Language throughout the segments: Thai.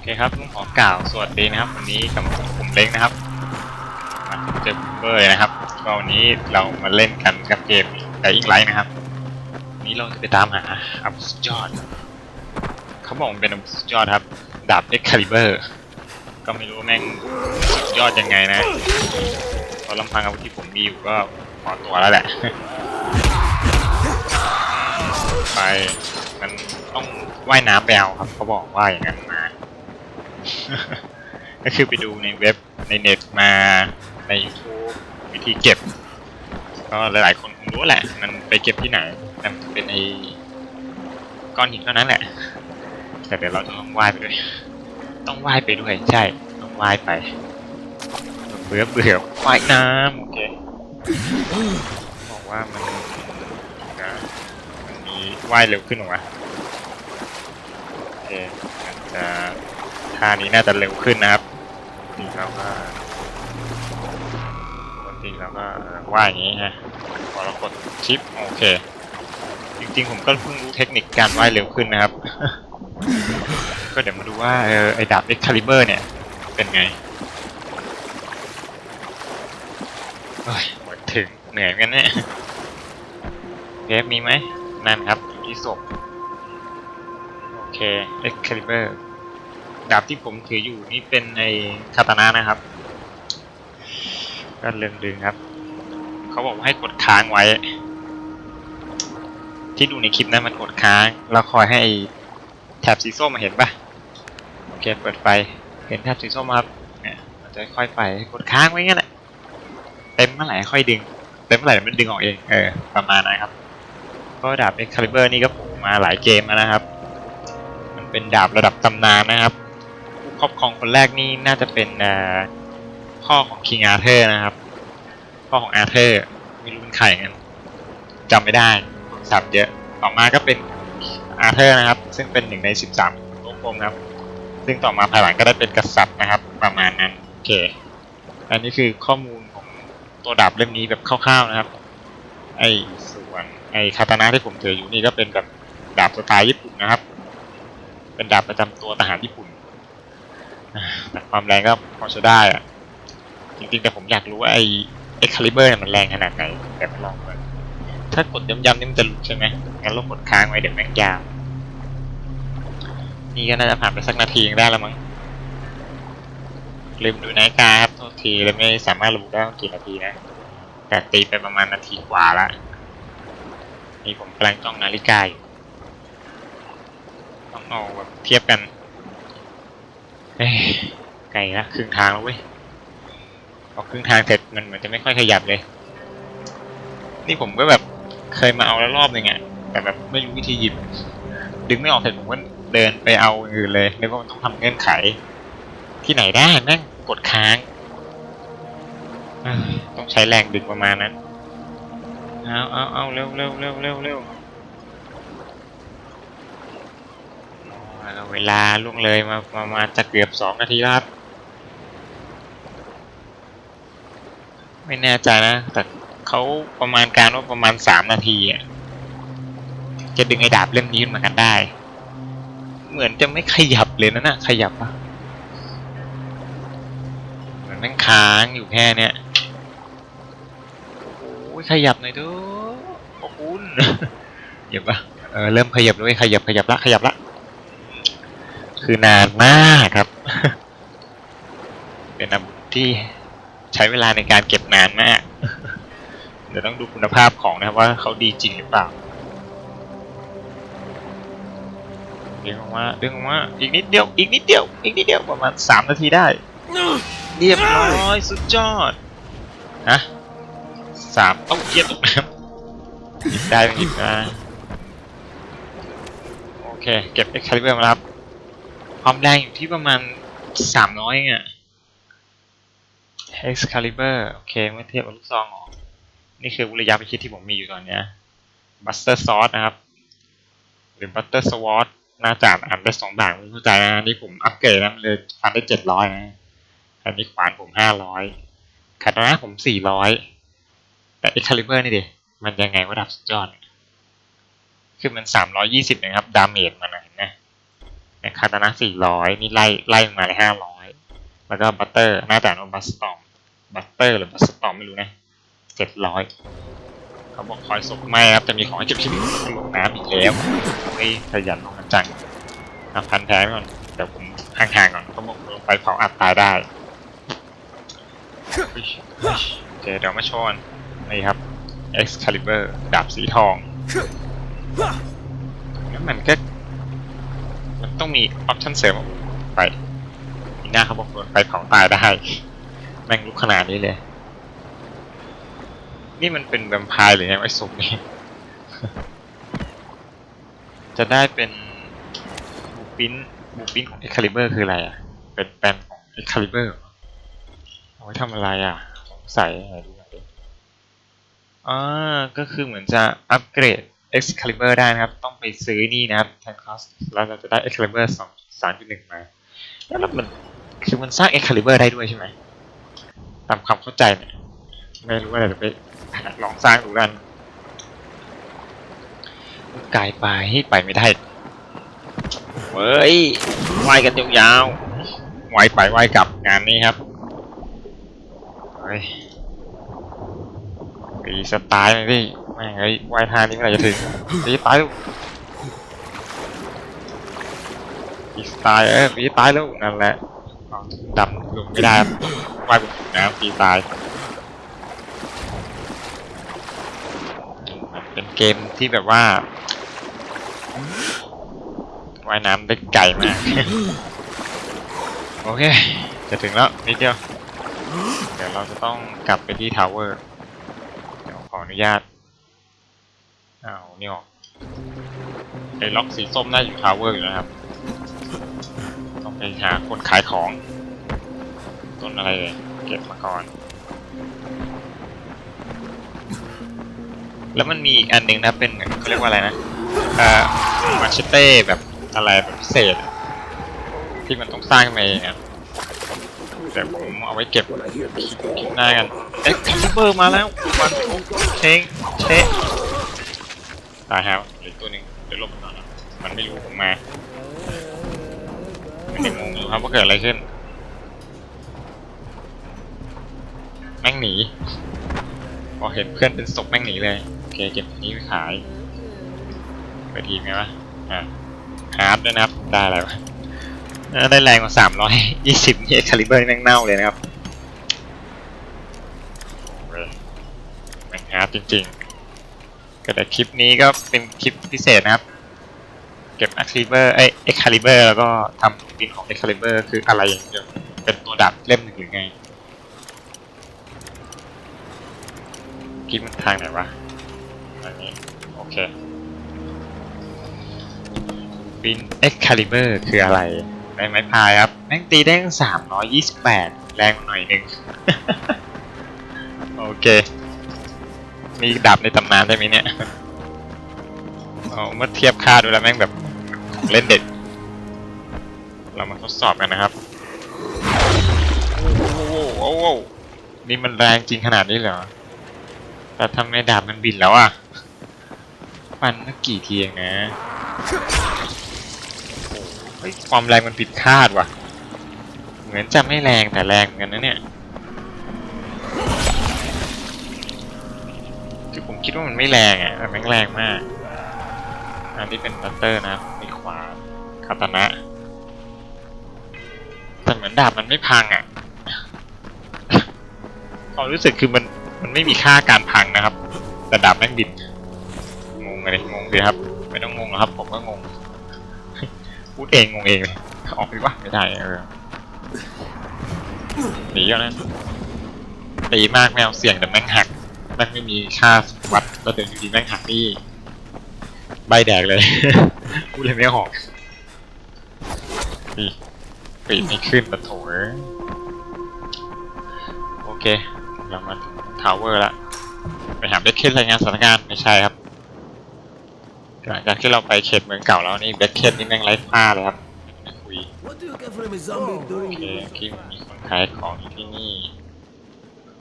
อเคครับผมขอกล่าวสวัสดีนะครับ วันนี้กับผมเล้งนะครับมาเจอเบอร์นะครับก็วันนี้เรามาเล่นกันกับเกมไ i อิงไลท์นะครับวันนี้เราจะไปตามหาอาวุธสุดยอดเขาบอกมันเป็นอาวุธสุดยอดครับ ดาบเอ็กคาลิเบอร์ ก็ไม่รู้แม่งสุดยอดยังไงนะเพราะลำพังอาวุธที่ผมมีอยู่ก็พอตัวแล้วแหละ ไปมันต้องว่ายน้ำไปเอาครับเขาบอกว่าอย่างนั้นมา ก็คือไปดูในเว็บในเน็ตมาใน YouTube วิธีเก็บ ก็หลายๆคนคงรู้แหละ มันไปเก็บที่ไหนแต่มันเป็นไอ้ก้อนหินเท่านั้นแหละ แต่เดี๋ยวเราจะต้องว่ายไปด้วย ต้องว่ายไปด้วยใช่ ต้องว่ายไป เบื่อเบื่อว่ายน้ำโอเคบอกว่ามันนะมันมีว่ายเร็วขึ้นหรอวะโอเคจะ ท่านี้น่าจะเร็วขึ้นนะครับปกติเราก็ปกติเราก็เอ่อว่ายอย่างนี้ฮะพอเรากดชิปโอเค จริงๆผมก็เพิ่งรู้เทคนิคการว่ายเร็วขึ้นนะครับ ก็เดี๋ยวมาดูว่าเออไอ้ดาบ Excalibur เนี่ยเป็นไงโอ้ยหมดถึงเหนื่อยเหมือนกันเนี่ยเทปมีไหมนั่นครับอยู่ที่ศพโอเค Excalibur ดาบที่ผมถืออยู่นี่เป็นในคาตานะนะครับ ก็เรื่องดึงครับ เขาบอกว่าให้กดค้างไว้ ที่ดูในคลิปนั้นมันกดค้าง แล้วคอยให้แถบสีส้มมาเห็นปะโอเคเปิดไฟ เห็นแถบสีส้มไหมครับเนี่ยมันจะค่อยไปกดค้างไว้งั้นแหละเต็มเมื่อไหร่ค่อยดึงเต็มเมื่อไหร่มันดึงออกเองเออประมาณนั้นครับก็ดาบ Excalibur นี่ก็ผมมาหลายเกมแล้วนะครับ มันเป็นดาบระดับตำนานนะครับ ครอบครองคนแรกนี่น่าจะเป็นพ่อของ King Arthur นะครับ พ่อของ Arthur ไม่รู้เป็นใครกันจำไม่ได้สับเยอะ ต่อมาก็เป็น Arthur นะครับ ซึ่งเป็นหนึ่งใน13โลกกลมครับ ซึ่งต่อมาภายหลังก็ได้เป็นกษัตริย์นะครับ ประมาณนั้นโอเค อันนี้คือข้อมูลของตัวดาบเล่มนี้แบบคร่าวๆนะครับ ไอ้ส่วนไอ้คาตานะที่ผมถืออยู่นี่ก็เป็นแบบดาบสไตล์ญี่ปุ่นนะครับ เป็นดาบประจำตัวทหารญี่ปุ่น แต่ความแรงก็พอจะได้อะจริงๆแต่ผมอยากรู้ว่าไอ้เอ็กคาลิเบอร์เนี่ยมันแรงขนาดไหนแต่ลองก่อนถ้ากดย้ำๆนี่มันจะหลุดใช่ไหมงั้นเรากดค้างไว้เดี๋ยวแม่งยาวนี่ก็น่าจะผ่านไปสักนาทีได้แล้วมั้งลืมดูนาฬิกาครับโทษทีเลยไม่สามารถระบุได้ว่ากี่นาทีนะ แต่ตีไปประมาณนาทีกว่าละนี่ผมกำลังจ้องนาฬิกาอยู่ต้องเอาแบบเทียบกัน เอ้ยไกลละครึ่งทางแล้วเว้ยพอครึ่งทางเสร็จมันเหมือนจะไม่ค่อยขยับเลย นี่ผมก็แบบเคยมาเอาแล้วรอบหนึ่งอะแต่แบบไม่รู้วิธีหยิบ ดึงไม่ออกเสร็จผมก็เดินไปเอาอื่นเลยนึกว่ามันต้องทำเงื่อนไข ที่ไหนได้แม่งกดค้างต้องใช้แรงดึงประมาณนั้นเอาเอาเอาเร็วเร็วเร็วเร็วเร็ว เวลาล่วงเลยมามามาจะเกือบสองนาทีแล้วครับ ไม่แน่ใจนะ แต่เขาประมาณการว่าประมาณสามนาทีอะจะดึงไอ้ดาบเล่มนี้ขึ้นมากันได้ เหมือนจะไม่ขยับเลยนะน่ะขยับปะเหมือนแม่งค้างอยู่แค่เนี้ยโอ้ยขยับหน่อยด้อขอบคุณเหยียบปะเออเริ่มขยับด้วยขยับขยับละขยับละ คือนานมากครับ เป็นอาวุธที่ใช้เวลาในการเก็บนานมาก เดี๋ยวต้องดูคุณภาพของนะครับว่าเขาดีจริงหรือเปล่าดึงออกมาดึงออกมาอีกนิดเดียว อีกนิดเดียว อีกนิดเดียวประมาณสามนาทีได้ เรียบร้อยสุดยอดฮะสามเอ้าเกียร์ตกน้ำหยิบได้ไหมหยิบมาโอเค เก็บ Excalibur มาแล้วครับ ความแรงอยู่ที่ประมาณสามร้อยเองอะ Excalibur โอเคเมื่อเทียบกับลูกซองออกนี่คือระยะประชิดที่ผมมีอยู่ตอนเนี้ย Buster Sword นะครับ หรือ Buster Sword น่าจะอ่านได้สองด่านไม่เข้าใจนะนี่ผมอัปเกรดนะมันเลยฟันได้เจ็ดร้อยนะอันนี้ขวานผมห้าร้อยคาตานะผมสี่ร้อยแต่ Excalibur นี่ดิมันยังไงว่าดับสุดยอด คือมันสามร้อยี่สิบนะครับ ดาเมจมันนะเห็ นไหมเนี่ยคาตานะสี่ร้อยนี่ไล่ไล่ลงมาเลยห้าร้อยแล้วก็บัตเตอร์หน้าแต่นบัสตอมบัตเตอร์หรือบัสตอมไม่รู้นะเจ็ดร้อยเขาบอกคอยศพไม่ครับจะมีของให้เก็บชีวิตหลงน้ำอีกแล้วเฮ้ยขยันลงกันจังอะพันแท้ไว้ก่อนเดี๋ยวผมห่างๆก่อนเขาบอกลงไปเผาอัดตายได้เฮ้ยเฮ้ยโอเคเดี๋ยวมาโชว์กันนี่ครับ Excalibur ดาบสีทองแล้วมันก็มัน ต้องมีออปชั่นเสริมไปมีหน้าเขาบอกโดนไฟเผาตายได้ แม่งลุกขนาดนี้เลย นี่มันเป็นแวมไพร์หรือไงไอ้ศพนี่จะได้เป็นบูปินบูปินของ Excalibur คืออะไรอะ เป็นแปมของ Excalibur เหรอเอาไว้ทำอะไรอะสงสัยอะไรดูอยดิอ่าก็คือเหมือนจะอัปเกรด Excalibur ได้นะครับ ต้องไปซื้อนี่นะครับแทนคอสแล้วเราจะได้ Excalibur 2 3.1มจุดหนึ่งมา แล้วมันคือมันสร้าง Excalibur ได้ด้วยใช่ไหมตามความเข้าใจเนี่ยไม่รู้อะไรเดี๋ยวไปลองสร้างดูกันกายไปไปไม่ได้เฮ้ยว่ายกันยาวๆว่ายไปว่ายกลับงานนี้ครับเฮ้ยตีสไตล์เลยพี่ ม่งเฮ้วายทานี้เมื่อไหร่จะถึงตีตายแล้วตีตล์เออตีตายแล้วนั่นแหละอ๋อดำลงไม่ได้วายบนผิวน้ำตีตาย เป็นเกมที่แบบว่าว่ายน้ำได้ไกลมาก โอเค จะถึงแล้วนิดเดียว เดี๋ยวเราจะต้องกลับไปที่ทาวเวอร์ เดี๋ยวขออนุญาต อานี่ออกไอ้ล็อกสีส้มน่าอยู่ทาวเวอร์อยู่นะครับ ต้องไปหาคนขายของ ต้นอะไรเลยเก็บมาก่อน แล้วมันมีอีกอันหนึ่งนะเป็นเขาเรียกว่าอะไรนะเอ่อมาชเต้แบบอะไรแบบพิเศษ ที่มันต้องสร้างขึ้นมาเองอะแต่ผมเอาไว้เก็บคลิปหน้ากันเอ็กซ์เบอร์มาแล้ววันเชงเชะ ตายแล้วเหลือตัวหนึ่งเดี๋ยวลบมันก่อนะมันไม่รู้ผมมามันยังงงอยู่ครับว่าเกิดอะไรขึ้นแม่งหนีพอเห็นเพื่อนเป็นศพแม่งหนีเลยโอเคเก็บนี้ไปขายไปทีมไงวะอะฮาร์ดด้วยนะครับได้อะไรวะได้แรงกว่าสามร้อยยี่สิบนี่คาลิเบอร์แม่งเน่าเลยนะครับแม่งฮาร์ดจริงๆ แต่คลิปนี้ก็เป็นคลิปพิเศษนะครับ เก็บอะคาลิเบอร์เอ้ยเอ็กคาลิเบอร์แล้วก็ทำบินของเอ็กคาลิเบอร์คืออะไรอย่างเดียวเป็นตัวดับเล่มหนึ่งหรือไงกิ๊บมันทางไหนวะอันนี้โอเคบิน Excalibur คืออะไรในไม้พายครับแม่งตีได้สามร้อยยี่สิบแปดแรงหน่อยหนึ่งโอเค มีดับในตำนานได้ไหมเนี่ยเอาเมื่อเทียบค่าดูแล้วแม่งแบบเล่นเด็ด เรามาทดสอบกันนะครับโอ้โหโอ้โหนี่มันแรงจริงขนาดนี้เหรอ แต่ทำไมดาบมันบินแล้วอะฟันกี่ทีเองนะโอ้ความแรงมันผิดคาดว่ะ เหมือนจะไม่แรงแต่แรงเหมือนกันนะเนี่ย คิดว่ามันไม่แรงอะแต่แม่งแรงมาก อันนี้เป็นบัตเตอร์นะมีขวาคาตานะแต่เหมือนดาบมันไม่พังอะความรู้สึกคือมันมันไม่มีค่าการพังนะครับ แต่ดาบแม่งบิน งงเลยงงเลยครับ ไม่ต้องงงครับ ผมก็งง พูดเองงงเองเลยออกไปว่าไม่ได้เออหนีแล้วนะตีมากแมวเสี่ยงแต่แม่งหัก ม่งไม่มีค่าวัดแล้วเดินอยู่ดีแม่งหักนี่ใบแดกเลย พูดเลยไม่ออกนี่ปีดไม่ขึ้นปะโถเอ้ยโอเค เรามาทาวเวอร์ละไปหาเบคเคนรายงานสถานการณ์ไม่ใช่ครับหลังจากที่เราไปเขตเมืองเก่าแล้วนี่เบคเคนนี่แม่งไร้ค่าเลยครับไม่คุย What do you get from a zombie โอ during เค the ที่มีคนขายของอยู่ที่นี่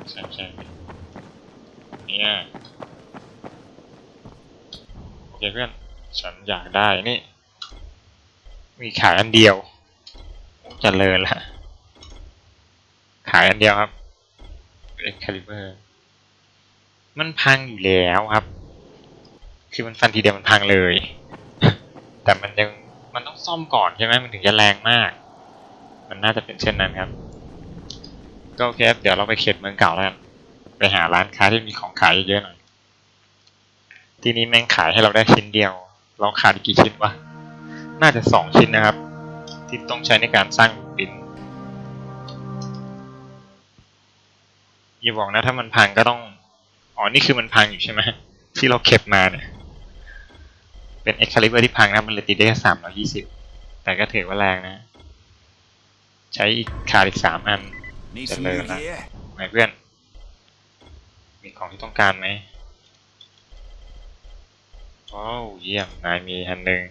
ใช่ใช่ เนี่ยโอเคเพื่อน ฉันอยากได้นี่ มีขายอันเดียวเจะเลินละ ขายอันเดียวครับเอ็กคาลิเบอร์มันพังอยู่แล้วครับ คือมันฟันทีเดียวมันพังเลย แต่มันยังมันต้องซ่อมก่อนใช่ไหมมันถึงจะแรงมาก มันน่าจะเป็นเช่นนั้นครับ ก็โอเคเดี๋ยวเราไปเขตเมืองเก่าแล้วกัน ไปหาร้านค้าที่มีของขายเยอะๆหน่อย ที่นี้แม่งขายให้เราได้ชิ้นเดียว เราขาดอีกกี่ชิ้นวะ น่าจะสองชิ้นนะครับ ที่ต้องใช้ในการสร้างบินอย่าบอกนะถ้ามันพังก็ต้อง อ๋อ นี่คือมันพังอยู่ใช่ไหมที่เราเก็บมาเนี่ย เป็นเอ็กคาลิเบอร์ที่พังนะมันเลยตีได้แค่สามร้อยี่สิบแต่ก็ถือว่าแรงนะ ใช้อีกขาดอีกสามอัน Need Just some leave new it, huh? gear? ไหนเพื่อน มีของที่ต้องการไหมโอ้าวเยี่ยมนายมีอันหนึ่ง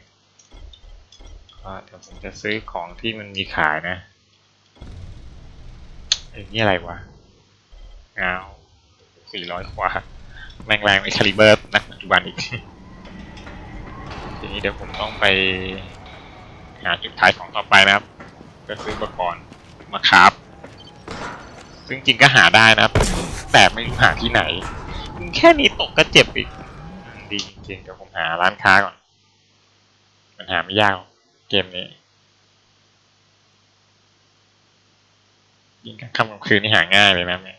ก็เดี๋ยวผมจะซื้อของที่มันมีขายนะไอ้นี่อะไรวะเงาสี่ร้อยกว่าแม่งแรงไอคาลิเบอร์นักปัจจุบันอีก ทีนี้เดี๋ยวผมต้องไปหาจุดขายของต่อไปนะครับ ก็ซื้ออุปกรณ์มาคราฟ ซึ่งจริงก็หาได้นะ แต่ไม่รู้หาที่ไหน แค่นี้ตกก็เจ็บอีก ดีจริงๆเดี๋ยวผมหาร้านค้าก่อน มันหาไม่ยากเกมนี้ ยิ่งค่ำกลางคืนนี่หาง่ายเลยนะเนี่ย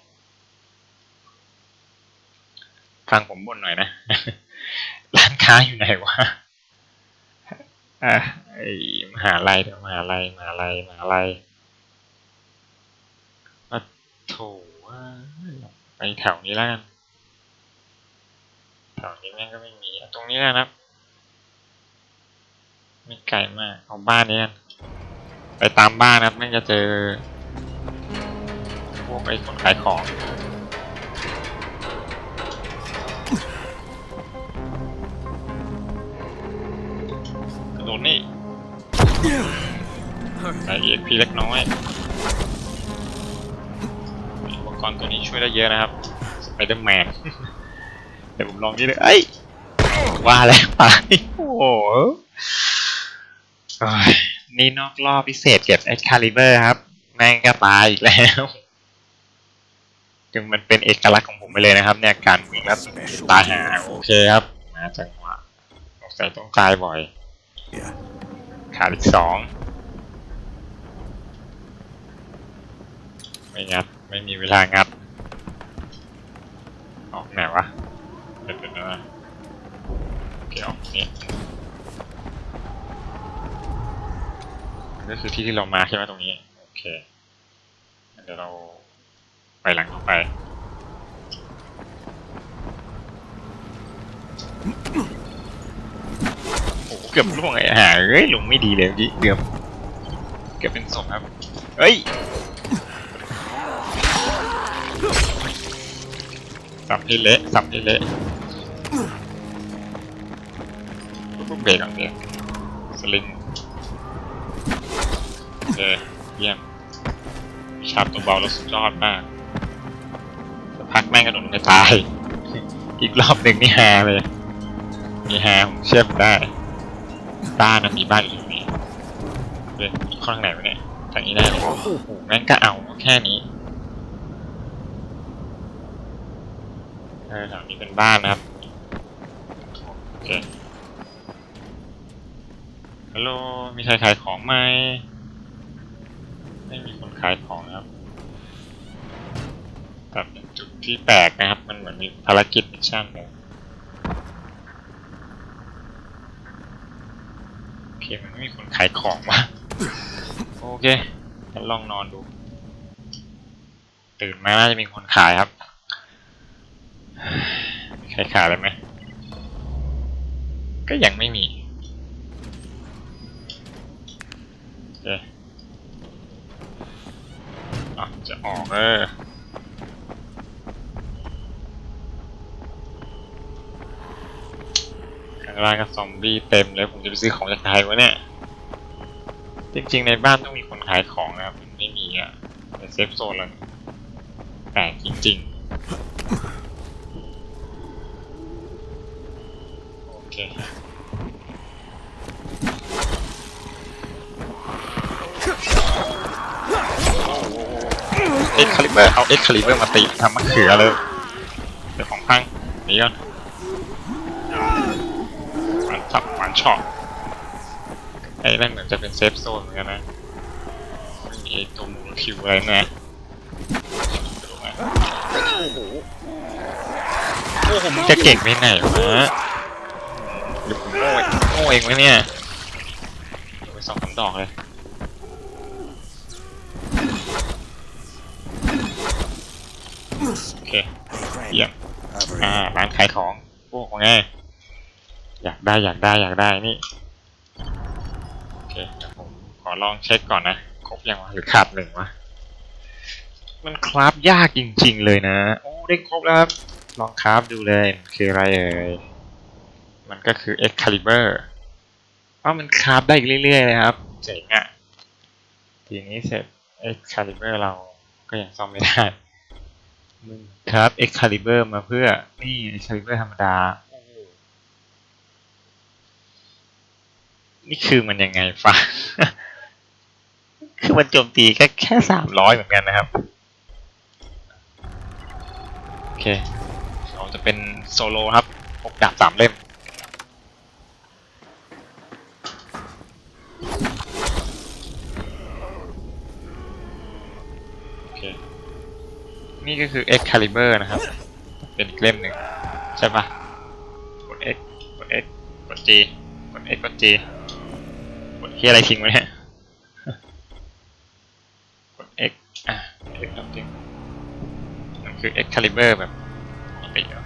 ฟังผมบ่นหน่อยนะ ร้านค้าอยู่ไหนวะอะไอมหาลัยมหาลัยมหาลัยมหาลัย โถว่าไปแถวนี้แล้วกัน แถวนี้แม่งก็ไม่มีตรงนี้แล้วนะครับไม่ไกลมากเอาบ้านนี้กันไปตามบ้านนะครับแม่งจะเจอพวกไอ้คนขายของกระโดดนี่ใส่เอ็กพีเล็กน้อย กรณ์ตัวนี้ช่วยได้เยอะนะครับสไปเดอร์แมนเดี๋ยวผมลองนี่เลยเอ้ยว่าแล้วไปโอ้โหโอ้ยนี่นอกรอบพิเศษเก็บ Excalibur ครับ แม่งก็ตายอีกแล้วจึงมันเป็นเอกลักษณ์ของผมไปเลยนะครับ เนี่ยการวิ่งแล้วตายหาโอเคครับ มาจังหวะสงสัยต้องตายบ่อย Yeah. ขาดอีกสองไม่งัด ไม่มีเวลางัด ออกไหนวะเดี๋ยวๆนะโอเคออกนี้นก็คือที่ที่เรามาใช่ไหมตรงนี้ โอเค เดี๋ยวเราไปหลังเข้าไปโอ้โหเกือบล่วงไอ้ห่าเอ้ยลงไม่ดีเลยเมื่อกี้เกือบเกือบเป็นศพครับ เฮ้ย สับให้เละสับให้เละปุ๊บเบรกก่อนเบรกสลิงโอเคเยี่ยมชาร์จตัวเบาแล้วสุดยอดมากพักแม่งกระโดดลงไปตาย อีกรอบหนึ่งนี่ฮาเลยมีฮาผมเชื่อมได้บ้านนะมีบ้านอยู่ตรงนี้เฮ้ยข้างไหนวะเนี่ยทางนี้ได้เลยโอ้โหงั้นก็เอาแค่นี้ ออแถวนี้เป็นบ้านนะครับโอเคฮัลโหลมีใครขายของไหมไม่มีคนขายของนะครับแต่เป็นจุดที่แปลกนะครับ มันเหมือนมีภารกิจมิชชั่นเลยโอเคมันไม่มีคนขายของวะโอเคงั้นลองนอนดู ตื่นมาน่าจะมีคนขายครับ ใครขายเลยไหม ก็ยังไม่มีโอเคอะจะออกเออข้างล่างก็ซอมบี้เต็มเลย ผมจะไปซื้อของจากไหนวะเนี่ย จริงๆ ในบ้านต้องมีคนขายของนะครับ มันไม่มีอะในเซฟโซนเลยแปลกจริงๆ ช่เอ็ดคาลิเบอร์เอาเอ็ดคาลิเบอร์มาตีทำมะเขือเลยเดี๋ยวของข้างนี่ก่อนมันจับมันช็อตไอ้นั่นเหมือนจะเป็นเซฟโซนเหมือนกันนะไม่มีตัวมูคิวอะไรนะโอ้โหมึงจะเก่งไปไหนวะ โง่เองโง่เองไหมเนี่ยไปสองสามดอกเลยโอเคเยี่ยมอ่าร้านขายของพวกว่าไงอยากได้อยากได้อยากได้นี่โอเคเดี๋ยวผมขอลองเช็คก่อนนะครบยังวะหรือขาดหนึ่งวะมันคราฟยากจริงๆเลยนะ โอ้ได้ครบแล้วครับ ลองคราฟดูเลย คืออะไรเอ่ย มันก็คือ Excalibur อ้าวมันคราฟได้อีกเรื่อยๆเลยครับ เจ๋งอะ่ะ ทีนี้เสร็จ Excalibur เราก็ยังซ่อมไม่ได้มึงครับ Excalibur มาเพื่อ นี่ Excalibur ธรรมดาโอ้โหนี่คือมันยังไงฟ้าคือมันโจมตีแค่แค่สามร้อยเหมือนกันนะครับ โอเคเราจะเป็นโซโลครับพกดาบสามเล่ม โอเค นี่ก็คือ Excalibur นะครับ เป็นอีกเล่มหนึ่งใช่ปะกด X กด X กด G กด X กด G กดที่อะไรทิ้งไว้เนี่ย กด X อะ X แล้วทิ้งมันคือ Excalibur แบบปกติอะ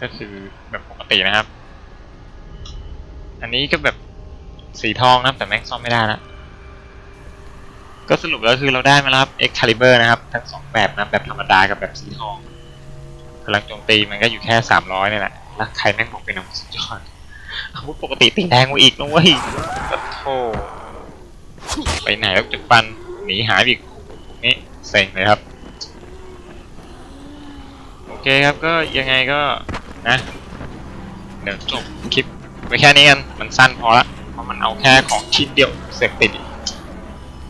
ก็คือแบบปกตินะครับ อันนี้ก็แบบสีทองนะครับแต่แม่งซ่อมไม่ได้ละ ก็สรุปแล้วคือเราได้มาครับ Excalibur นะครับ ทั้งสองแบบนะแบบธรรมดากับแบบสีทองพลังโจมตีมันก็อยู่แค่สามร้อยนี่แหละแล้วใครแม่งบอกเป็นอาวุธสุดยอดอาวุธปกติตีแรงกว่าอีกนะเว้ยปะโธ่ไปไหนแล้วจะปันหนีหายไปอีกนี่เซ็งเลยครับ โอเคครับก็ยังไงก็นะเดี๋ยวจบคลิปไว้แค่นี้กัน มันสั้นพอละ เพราะมันเอาแค่ของชิ้นเดียวเสกติด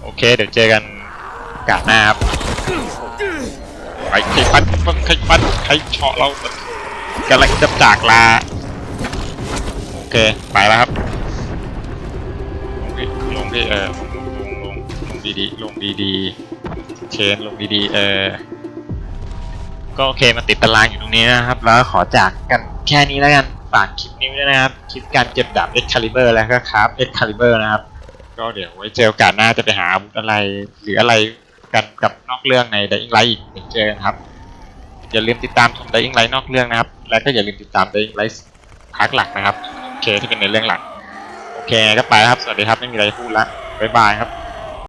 โอเค เดี๋ยวเจอกันกาดหน้าครับไปใครฟันใครฟันใครเฉาะเรากำลังจะจากลา โอเค ไปแล้วครับ ลงพี่ลงพี่เออลงลงลงลงดีๆลงดีๆเชนลงดีๆเออก็โอเคมาติดตารางอยู่ตรงนี้นะครับ แล้วขอจากกันแค่นี้แล้วกันฝากคลิปนี้ด้วยนะครับ คลิปการเก็บดาบ Excalibur แล้วก็ครับ Excalibur นะครับ ก็เดี๋ยวไว้เจอโอกาสหน้าจะไปหาอาวุธอะไร หรืออะไรกันกับนอกเรื่องใน Dying Light อีกเดี๋ยวเจอกันครับ อย่าลืมติดตามชม Dying Light นอกเรื่องนะครับ และก็อย่าลืมติดตาม Dying Light พาร์ทหลักนะครับ โอเคที่เป็นในเรื่องหลัก โอเคก็ไปครับ สวัสดีครับ ไม่มีอะไรพูดละบ๊ายบายครับ